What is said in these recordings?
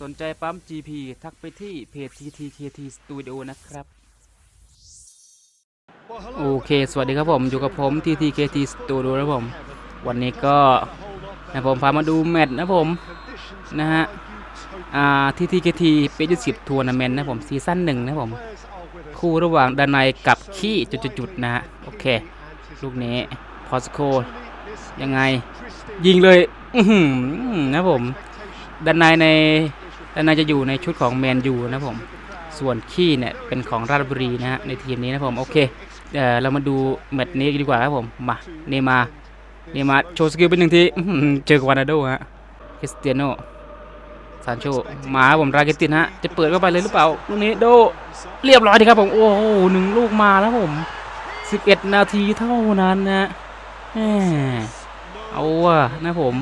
สนใจปั๊ม GP ทักไปที่เพจ TTKT Studio นะครับ โอเคสวัสดีครับผมอยู่กับผม TTKT Studio นะผม วันนี้ก็นะผมพามาดูแมตช์นะผม นะฮะอ่า TTKT เป็นยุสิบทัวร์นาเมนต์นะผมซีซั่นหนึ่งนะผม คู่ระหว่างดานายกับขี้จุดๆนะฮะ โอเค ลูกนี้พอสโคยังไง ยิงเลย อืนะผมด้านในใน ด้านในจะอยู่ในชุดของแมนยูนะผม ส่วนขี้เนี่ยเป็นของราชบุรีนะฮะในทีมนี้นะผมโอเคเดี๋ยวเรามาดูแมตช์นี้ดีกว่าครับผมมาเนมาเนมาโชว์สกิลเป็นหนึ่งทีเจอกับวานาโดฮะคริสเตียโนซานโชมาผมราเกตินฮะจะเปิดเข้าไปเลยหรือเปล่าลูกนี้โดเรียบร้อยดีครับผมโอ้โหหนึ่งลูกมาแล้วผม 11 นาทีเท่านั้นนะเอาว่ะนะผม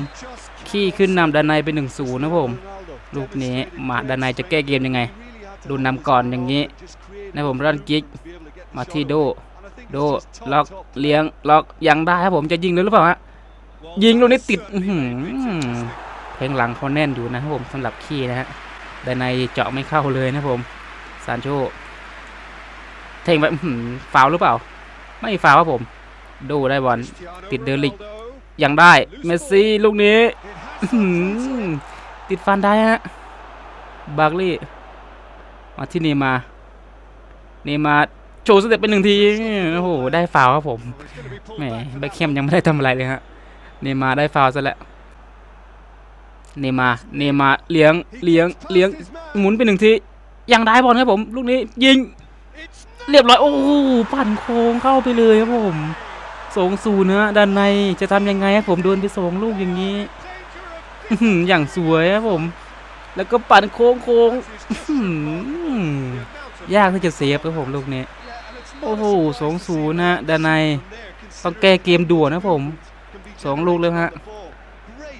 ขี้ขึ้นนำดานในเป็นหนึ่งศูนย์นะผม ลูกนี้มาดานในจะแก้เกมยังไง ดูนำก่อนอย่างนี้นะผมรันกิกมาที่โด โดล็อกเลี้ยงล็อกยังได้ครับผมจะยิงเลยหรือเปล่าฮะยิงลูกนี้ติดเพลงหลังเขาแน่นอยู่นะครับผมสำหรับขี้นะฮะดานในเจาะไม่เข้าเลยนะผมซานโชเท่งไปฟาวหรือเปล่า ไม่ฟาวครับผม ดูได้บอลติดเดลิกยังได้เมสซี่ลูกนี้ ติดฟันได้ฮะบาร์กลีย์มาที่เนมาเนมาโชว์สเต็ปเป็นหนึ่งทีโอ้โหได้ฟาวครับผมแหมแบ็คแคมยังไม่ได้ทำอะไรเลยฮะเนมาได้ฟาวซะแล้วเนมาเนมาเลี้ยงเลี้ยงเลี้ยงหมุนไปหนึ่งทียังได้บอลครับผมลูกนี้ยิง เรียบร้อยโอ้โหปั่นโค้งเข้าไปเลยครับผมสองศูนย์นะด้านในจะทำยังไงครับผมโดนไปสองลูกอย่างนี้ อย่างสวยครับผม แล้วก็ปั่นโค้งโค้งยากที่จะเซฟครับผมลูกนี้ โอ้โหสองศูนย์นะดานในต้องแก้เกมด่วนนะผมสองลูกเลยฮะ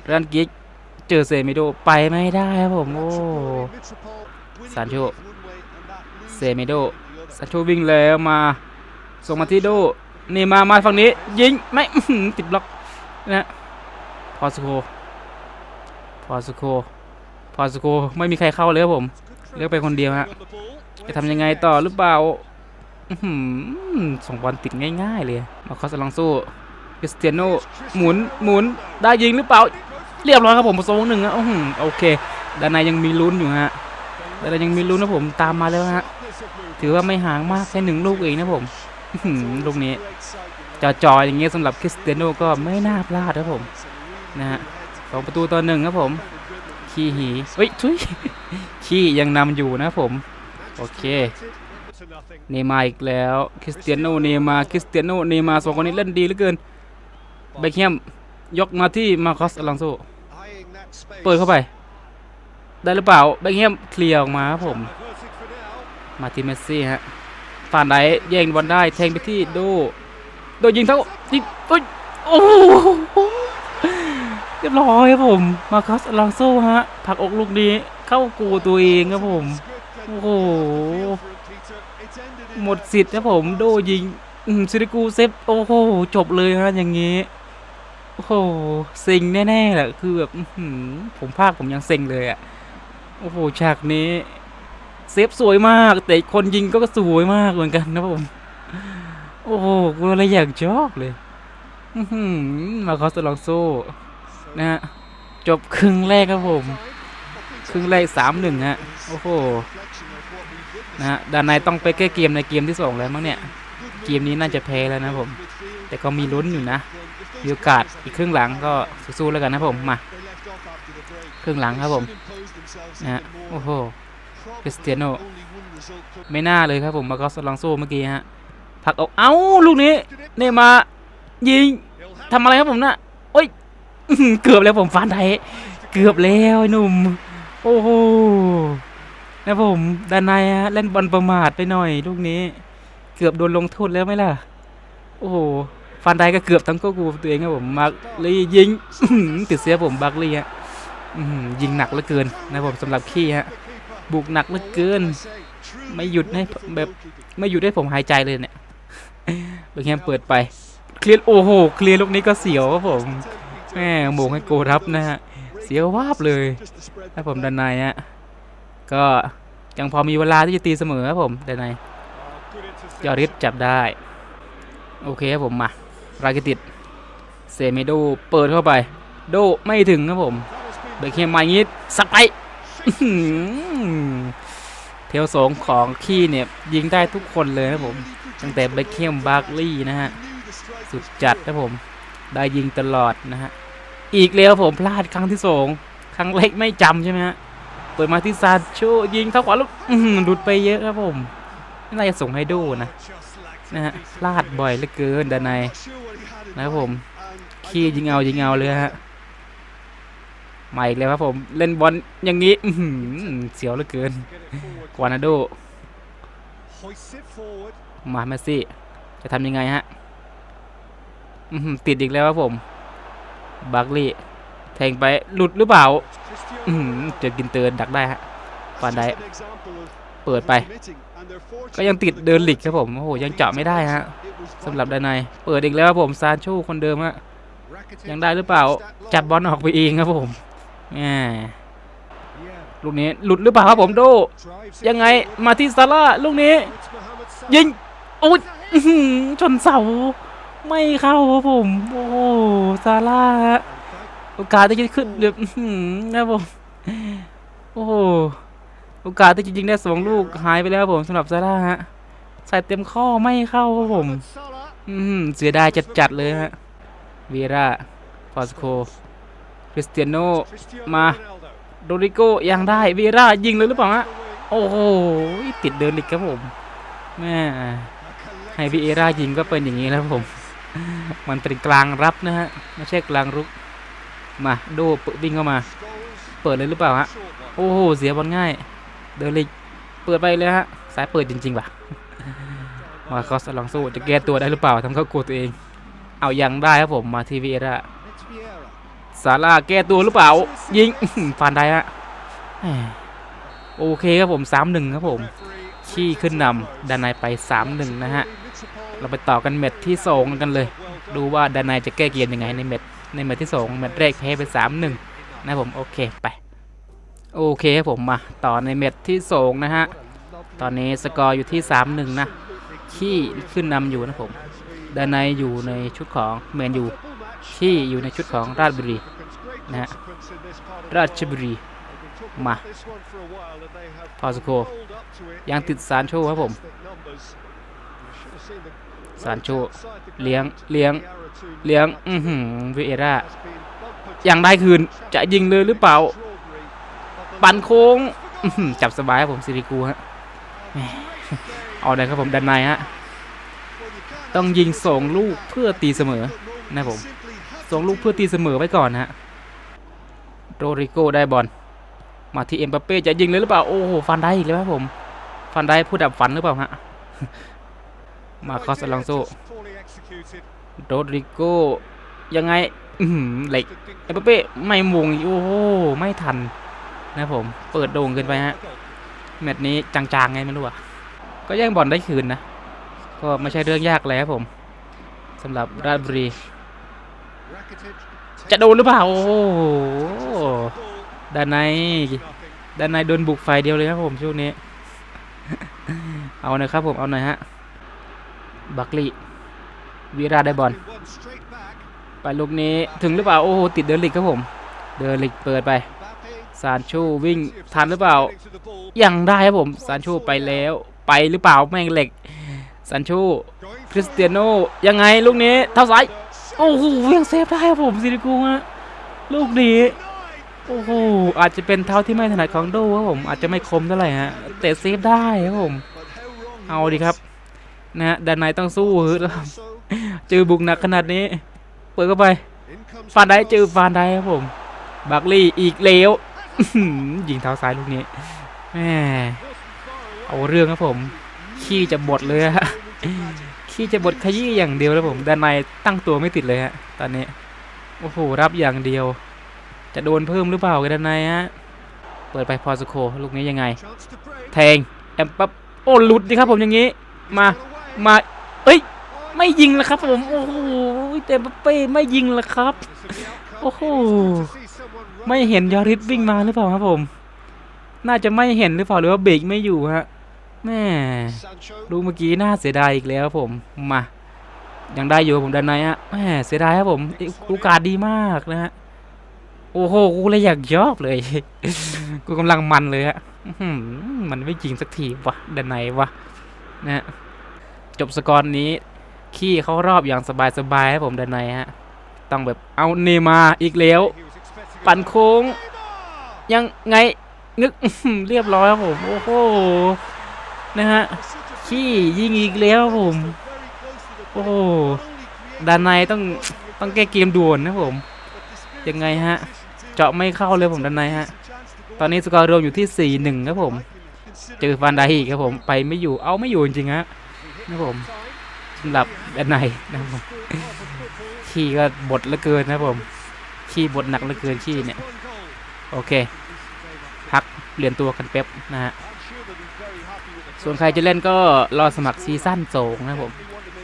รันกิกเจอเซมิโดไปไม่ได้ครับผม โอ้ซานโชเซมิโดซานโชวิ่งแล้วมา ส่งมาที่โดนี่มามาฝั่งนี้ ยิงไม่ติดบล็อกนะพอสโค พอสโคพอสโคไม่มีใครเข้าเลยครับผม เลือกไปคนเดียวฮะ จะทำยังไงต่อหรือเปล่าอื้อหือส่งบอลติดง่ายๆเลย มาคอสลังสู้คริสเตียโนหมุนหมุนได้ยิงหรือเปล่า เรียบร้อยครับผมสองหนึ่งอะอื้อหือโอเคด้านในยังมีลุ้นอยู่ฮะด้านในยังมีลุ้นนะผมตามมาแล้วฮะถือว่าไม่ห่างมากแค่หนึ่งลูกเองนะผมลูกนี้จอจอๆอย่างเงี้ยสำหรับคริสเตียโนก็ไม่น่าพลาดครับผมนะฮะ สองประตูต่อหนึ่งครับผม ขี้หีเฮ้ยทุยขี้ยังนำอยู่นะผม โอเค เนมาร์อีกแล้ว คริสเตียโน เนมาร์คริสเตียโน เนมาร์สองคนนี้เล่นดีเหลือเกินเบคแฮมยกมาที่มาคอสอลังโซ เปิดเข้าไป ได้หรือเปล่าเบคแฮมเคลียร์ออกมาครับผม มาที่เมสซี่ฮะฟานไดแย่งบอลได้แทงไปที่โด โดยิงเท่ายิงโอ้ยโอ้ เรียบร้อยครับผม มาคัสลังโซฮะผักอกลูกนี้เข้ากูตัวเองครับผม โอ้โห หมดสิทธิ์ครับผม โดยิงซิริกูเซฟ โอ้โห จบเลยฮะอย่างงี้ โอ้โหเซ็งแน่ๆแหละคือแบบผมภาคผมยังเซ็งเลยอะโอ้โห ฉากนี้ เซฟสวยมาก แต่คนยิงก็สวยมากเหมือนกันนะผม โอ้โหกูอะไรอยากชอบเลยมาคอสลองโซ่ นะฮะจบครึ่งแรกครับผม ครึ่งแรกสามหนึ่งฮะโอ้โหนะฮะด้านในต้องไปแก้เกมในเกมที่สองแล้วมั้งเนี่ยเกมนี้น่าจะแพ้แล้วนะผม แต่ก็มีลุ้นอยู่นะมีโอกาสอีกครึ่งหลังก็สู้ๆแล้วกันนะผมมาครึ่งหลังครับผมนะฮะโอ้โหคริสเตียโนไม่น่าเลยครับผมมาก็สลังโซ่เมื่อกี้ฮะผลักออกเอ้าลูกนี้เนย์มายิงทำอะไรครับผมน่ะ เกือบแล้วผมฟันไทยเกือบแล้วไอ้หนุ่ม โอ้โหนะผมด้านในฮะเล่นบอลประมาทไปหน่อยลูกนี้ เกือบโดนลงโทษแล้วไหมล่ะ โอ้โหฟันไดก็เกือบทั้งก็กูตัวเองครับผมมาร์กลียิงติดเสียผมบักลีฮะยิงหนักเหลือเกินนะผมสำหรับขี้ฮะบุกหนักเหลือเกิน ไม่หยุดให้แบบไม่หยุดให้ผมหายใจเลยเนี่ยเบคแฮมเปิดไป เคลียร์โอ้โห เคลียร์ลูกนี้ก็เสียวครับผม แม่โมงให้โกรับนะฮะ เสียวาบเลยถ้าผมดันในฮะ ก็ยังพอมีเวลาที่จะตีเสมอครับผมแต่ในยอริสจับได้ โอเคครับผมมารากิติดเซเมโดเปิดเข้าไป โดไม่ถึงครับผมเบคเฮมมาอย่างงี้สักไปเทลสงของขี้เนี่ย ยิงได้ทุกคนเลยครับผม ตั้งแต่เบคเฮมบาร์กลีย์นะฮะ สุดจัดครับผม ได้ยิงตลอดนะฮะ อีกแล้วผมพลาดครั้งที่สองครั้งเล็กไม่จำใช่ไหมฮะ เปิดมาที่ซานโชยิงเท้าขวาลูกอื้อหือหลุดไปเยอะครับผมไม่น่าจะส่งให้ดูนะนะฮะพลาดบ่อยเหลือเกินดานในนะครับผมขี้ยิงเอายิงเอาเลยฮะมาอีกแล้วครับผมเล่นบอลอย่างนี้เสียวเหลือเกินกวานาโดมาเมสซี่จะทำยังไงฮะ ติดอีกแล้วครับผมบักลี่แทงไปหลุดหรือเปล่าเจอกินเตือนดักได้ฮะฟานไดเปิดไป ก็ยังติดเดินหลิกครับผมโอ้โหยังเจาะไม่ได้ฮะสำหรับด้านในเปิดอีกแล้วครับผมซานโชคนเดิมฮะยังได้หรือเปล่า จับบอลออกไปเองครับผมแหมลูกนี้หลุดหรือเปล่าครับผมโด ยังไงมาที่ซาร่าลูกนี้ ยิงโอ้ยอื้อหือชนเสา ไม่เข้าครับผม โอ้โหซาร่าฮะโอกาสที่จะขึ้นเดือบนะผมโอ้โหโอกาสที่จะยิงได้สองลูกหายไปแล้วผมสำหรับซาร่าฮะใส่เต็มข้อไม่เข้าครับผม อืมเสียดายจัดๆเลยฮะเวราฟอสโคคริสเตียโนมาโดริโกยังได้เวรายิงเลยหรือเปล่าฮะโอ้โหติดเดินอีกครับผมแม่ให้วีเอรายิงก็เป็นอย่างนี้แล้วผม มันเป็นกลางรับนะฮะไม่ใช่กลางรุก มาดเปิดวิ่งเข้ามา เปิดเลยหรือเปล่าฮะโอ้โหเสียบอลง่าย เดินเลยเปิดไปเลยฮะสายเปิดจริงๆว่ะมาคอสลองสู้จะแก้ตัวได้หรือเปล่าทำเขากลัวตัวเอง เอายังได้ครับผมมาทีวีเอราซาร่าแก้ตัวหรือเปล่า ยิงฟานได้ฮะโอเคครับผมสามหนึ่งครับผมขี้ขึ้นนำดานายไปสามหนึ่งนะฮะ เราไปต่อกันเม็ดที่สองกันเลย ดูว่าดานายจะแก้เกมยังไงในเม็ดในเม็ดที่สองเม็ดแรกแพ้ไปสามหนึ่งนะผมโอเคไปโอเคครับผมมาต่อในเม็ดที่สองนะฮะตอนนี้สกอร์อยู่ที่สามหนึ่งนะขี้ขึ้นนำอยู่นะผมดานในอยู่ในชุดของแมนยูขี้อยู่ในชุดของราชบุรีนะฮะราชบุรีมาพอสโคยังติดสารโชว์ครับผม สารโชเลี้ยงเลี้ยงเลี้ยงอือหือวิเอร่าอยังได้คืนจะยิงเลยหรือเปล่า ปันโค้งจับสบายครับผมซิริกูฮะเอาเลยครับผมดันในฮะต้องยิงสองลูกเพื่อตีเสมอนะผมสองลูกเพื่อตีเสมอไว้ก่อนฮะโรริโกได้บอลมาที่เอ็มบัปเป้จะยิงเลยหรือเปล่าโอ้โหฟันได้อีกแล้วครับผม ฟันได้ผู้ดับฝันหรือเปล่าฮะ มาคอสอลองโซโรดริโกยังไง อื้อหือเหล็กเอ็มบัปเป้ไม่มงอีกโอ้โหไม่ทันนะผม เปิดโด่งเกินไปฮะ แมตช์นี้จางๆไงไม่รู้อะก็แย่งบอลได้คืนนะ ก็ไม่ใช่เรื่องยากเลยครับผมสำหรับราชบุรี จะโดนหรือเปล่า โอ้โหด้านในด้านในโดนบุกไฟเดียวเลยครับผมช่วงนี้ เอาหน่อยครับผม เอาหน่อยฮะ บักลีวีราได้บอลไปลูกนี้ถึงหรือเปล่า โอ้โหติดเดินลิกครับผม เดินลิกเปิดไปซานโชวิ่งทันหรือเปล่า ยังได้ครับผมซานโชไปแล้วไปหรือเปล่าแม่งเหล็กซานโชคริสเตียโนยังไงลูกนี้เท้าซ้ายโอ้โหยังเซฟได้ครับผมซิริกูฮะลูกนี้โอ้โหอาจจะเป็นเท้าที่ไม่ถนัดของโดครับผมอาจจะไม่คมเท่าไหร่ฮะแต่เซฟได้ครับผมเอาดีครับ นะฮะด้านในต้องสู้ฮึดครับเจอบุกหนักขนาดนี้ เปิดเข้าไปฟานได้เจอฟานได้ครับผมบักลี่อีกแล้วอื้อหือยิงเท้าซ้ายลูกนี้แหม่เอาเรื่องครับผม ขี้จะบดเลยฮะขี้จะบดขยี้อย่างเดียวแล้วผมด้านในตั้งตัวไม่ติดเลยฮะตอนนี้โอ้โหรับอย่างเดียว จะโดนเพิ่มหรือเปล่ากันด้านในฮะเปิดไปพอสโคลูกนี้ยังไง แทงแอมปั๊บโอ้หลุดดิครับผมอย่างนี้มา มาเอ้ย ไม่ยิงแล้วครับผม โอ้โหแต่มเป้ไม่ยิงแล้วครับ โอ้โห ไม่เห็นยอริสวิ่งมาหรือเปล่าครับผม น่าจะไม่เห็นหรือเปล่าหรือว่าเบรกไม่อยู่ฮะ แม่ดูเมื่อกี้น่าเสียดายอีกแล้วครับผม มา ยังได้อยู่ผมด้านในฮะ แม่เสียดายครับผมโอกาสดีมากนะฮะ โอ้โห กูเลยอยากยอกเลย กูกำลังมันเลยฮะมันไม่จริงสักทีวะด้านในวะนะฮะ จบสกอร์นี้ ขี้เข้ารอบอย่างสบายๆครับผมด้านในฮะ ต้องแบบเอาเนย์มาอีกแล้ว ปั่นโค้ง ยังไงนึกเรียบร้อยครับผม โอ้โห นะฮะ ขี้ยิงอีกแล้วผม โอ้โหด้านในต้องต้องแก้เกมด่วนนะผม ยังไงฮะ เจาะไม่เข้าเลยผมด้านในฮะ ตอนนี้สกอร์รวมอยู่ที่ 4 1 ครับผม เจอฟานไดอีกครับผม ไปไม่อยู่ เอาไม่อยู่จริงฮะ นะผมสำหรับด้านในนะครับผมขี้ก็บทเหลือเกินนะผมขี้บทหนักเหลือเกินขี้เนี่ย โอเค พักเปลี่ยนตัวกันแป๊บนะฮะส่วนใครจะเล่นก็รอสมัครซีซั่นสองนะผม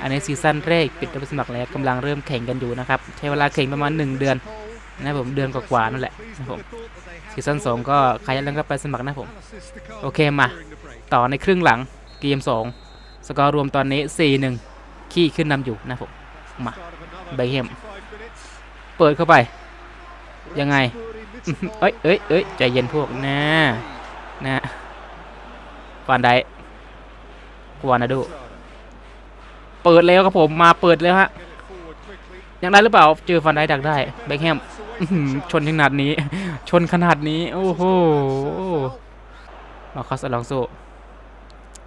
อันนี้ซีซั่นแรกปิดรับสมัครแล้วกำลังเริ่มแข่งกันอยู่นะครับ ใช้เวลาแข่งประมาณ 1 เดือนนะผมเดือนกว่าๆนั่นแหละนะผมซีซั่นสองก็ใครจะเล่นก็ไปสมัครนะผม โอเคมา ต่อในครึ่งหลังเกม2 สกอร์รวมตอนนี้ 4-1 ขี้ขึ้นนำอยู่นะผม มาเบคแฮมเปิดเข้าไป ยังไง เอ้ยเอ้ยเอ้ยใจเย็นพวกนะนะฟานไดกวานาดูเปิดแล้วครับผมมาเปิดแล้วฮะยังได้หรือเปล่า เจอฟันได้ดักได้เบคแฮมชนขนาดนี้ ชนขนาดนี้ โอ้โหมาคอสอลองโซ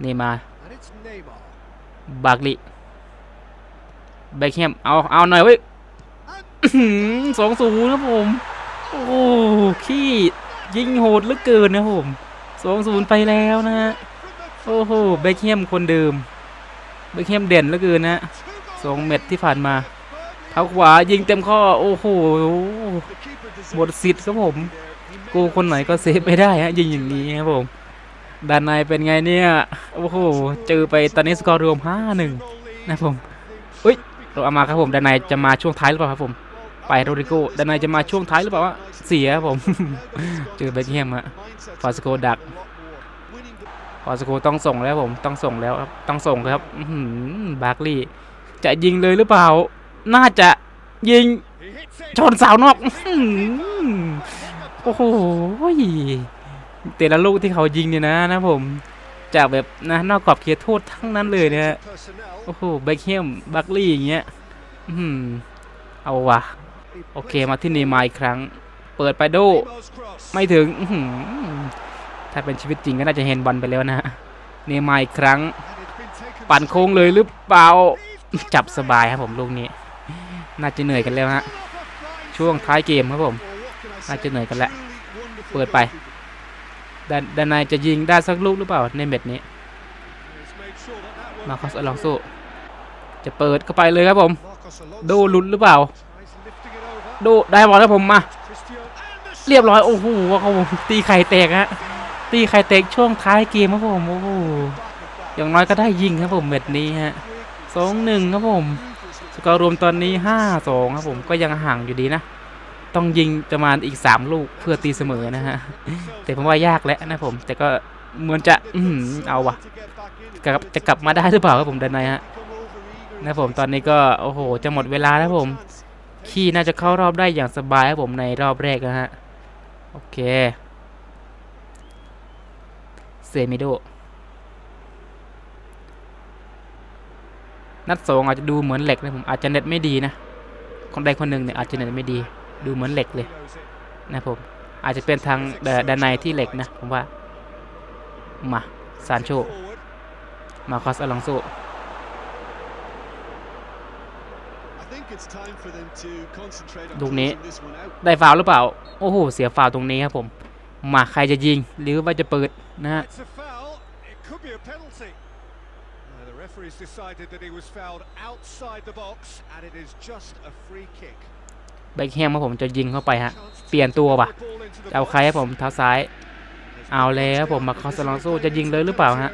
นี่มา บาร์กลีเบคแฮมเอาเอาหน่อยเว้ยสองศูนย์ครับผม โอ้โหขี้ยิงโหดเหลือเกินนะครับผมสองศูนย์ไปแล้วนะฮะโอ้โหเบคแฮมคนเดิมเบคแฮมเด่นเหลือเกินนะสองเม็ดที่ผ่านมาเท้าขวายิงเต็มข้อโอ้โหหมดสิทธิ์ครับผม กูคนไหนก็เซฟไม่ได้ฮะยิงอย่างนี้ครับผม ด้านในเป็นไงเนี่ย โอ้โห เจอไปตอนนี้สกอร์รวม 5-1 นะผมเฮ้ยเราเอามาครับผมด้านในจะมาช่วงท้ายหรือเปล่าครับผม ไปโรดิโกด้านในจะมาช่วงท้ายหรือเปล่าวะเสียครับผม เจอเบคแฮมอะฟาสโกดักฟอสโกต้องส่งแล้วผมต้องส่งแล้วครับต้องส่งครับอืบาร์กลีจะยิงเลยหรือเปล่า น่าจะยิงชนเสาวนอกโอ้โห แต่ละลูกที่เขายิงเนี่ยนะนะผมจากแบบนะนอกกรอบเขตโทษทั้งนั้นเลยเนี่ยโอ้โหเบคแฮมบาร์กลีอย่างเงี้ยอื้อหือเอาวะโอเคมาที่เนมาอีกครั้ง เปิดไปโดไม่ถึงถ้าเป็นชีวิตจริงก็น่าจะเห็นบอลไปแล้วนะฮะเนมาอีกครั้ง ปั่นโค้งเลยหรือเปล่าจับสบายครับผมลูกนี้ น่าจะเหนื่อยกันแล้วฮะช่วงท้ายเกมครับผม น่าจะเหนื่อยกันแล้วเปิดไป ดานดานในจะยิงได้สักลูกหรือเปล่าในเม็ดนี้มาคอสอลองโซจะเปิดเข้าไปเลยครับผมโดหลุดหรือเปล่าโดได้บอลแล้วผมมา เรียบร้อยโอ้โหเขาตีไข่แตกฮะตีไข่แตกช่วงท้ายเกมครับผมโอ้โหอย่างน้อยก็ได้ยิงครับผมเม็ดนี้ฮะสองหนึ่งครับผมสกอร์รวมตอนนี้ห้าสองครับผมก็ยังห่างอยู่ดีนะ ต้องยิงประมาณอีกสามลูกเพื่อตีเสมอนะฮะ แต่ผมว่ายากแล้วนะผม แต่ก็เหมือนจะอือหือเอาวะกลับจะกลับมาได้หรือเปล่าครับผมด้านในฮะนะผมตอนนี้ก็โอ้โหจะหมดเวลาแล้วผม ขี้น่าจะเข้ารอบได้อย่างสบายครับผมในรอบแรกนะฮะ โอเคเซมิโดนัดสองอาจจะดูเหมือนเหล็กนะผมอาจจะเน็ตไม่ดีนะ คนใดคนหนึ่งเนี่ยอาจจะเน็ตไม่ดี ดูเหมือนเหล็กเลยนะผม อาจจะเป็นทางด้านในที่เหล็กนะผมว่า มาซานโช มาคอสอลองโซลูกนี้ได้ฟาวหรือเปล่า โอ้โห เสียฟาวตรงนี้ครับผม มาใครจะยิง หรือว่าจะเปิดนะฮะ เบคแฮมครับผมจะยิงเข้าไปฮะ เปลี่ยนตัวว่ะเอาใครครับผมเท้าซ้าย เอาแล้วผมมาคอสลองโซจะยิงเลยหรือเปล่าฮะ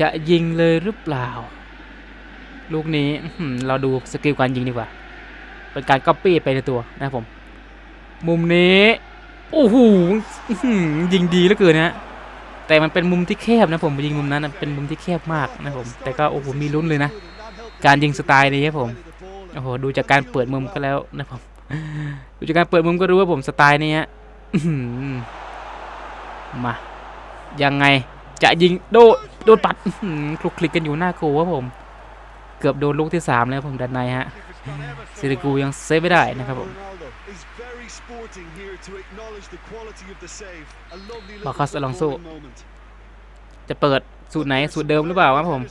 จะยิงเลยหรือเปล่า ลูกนี้เราดูสกิลการยิงดีกว่า เป็นการก๊อปปี้ไปในตัวนะครับผม มุมนี้ โอ้โหยิงดีเหลือเกินนะแต่มันเป็นมุมที่แคบนะผมยิงมุมนั้นเป็นมุมที่แคบมากนะผม แต่ก็โอ้โหมีลุ้นเลยนะ การยิงสไตล์นี้ครับผม โอ้โหดูจากการเปิดมุมก็แล้วนะผมดูจากการเปิดมุมก็รู้ว่าผมสไตล์นี้ฮะอื้อหือมายังไงจะยิงโดดโดนปัดอื้อหือคลุกคลิกกันอยู่หน้าโกครับผม เกือบโดนลูกที่สามแล้วผมด้านในฮะซิริกูยังเซฟไม่ได้นะครับผม Marcus Alonso จะเปิด สูตรไหนสูตรเดิมหรือเปล่าครับผม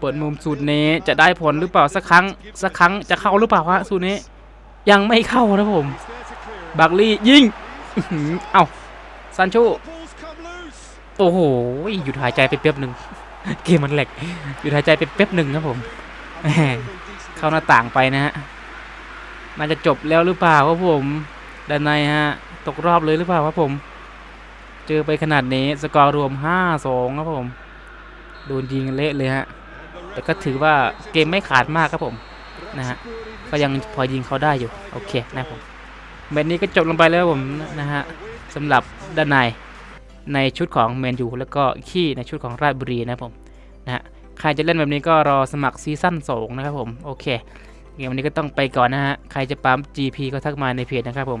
เปิดมุมสูตรนี้จะได้ผลหรือเปล่าสักครั้งสักครั้งจะเข้าหรือเปล่าฮะสูตรนี้ ยังไม่เข้านะผมบักลี่ยิงเอ้าซันโชโอ้โหหยุดหายใจไปแป๊บหนึ่งเกมมันแหลกหยุดหายใจไปแป๊บหนึ่งครับผมแหมเข้าหน้าต่างไปนะฮะน่าจะจบแล้วหรือเปล่าครับผมด้านในฮะ ตกรอบเลยหรือเปล่าครับผม เจอไปขนาดนี้สกอร์รวม 5-2 ครับผม โดนยิงเละเลยฮะ แต่ก็ถือว่าเกมไม่ขาดมากครับผม นะฮะ ก็ยังพอยิงเขาได้อยู่ โอเคนะครับผมแมตช์นี้ก็จบลงไปแล้วผมนะฮะสำหรับด้านในในชุดของแมนยูแล้วก็ขี้ในชุดของราชบุรีนะครับผมนะฮะใครจะเล่นแบบนี้ก็รอสมัครซีซั่น2นะครับผม โอเคเกมวันนี้ก็ต้องไปก่อนนะฮะ ใครจะปั๊ม GP ก็ทักมาในเพจนะครับผม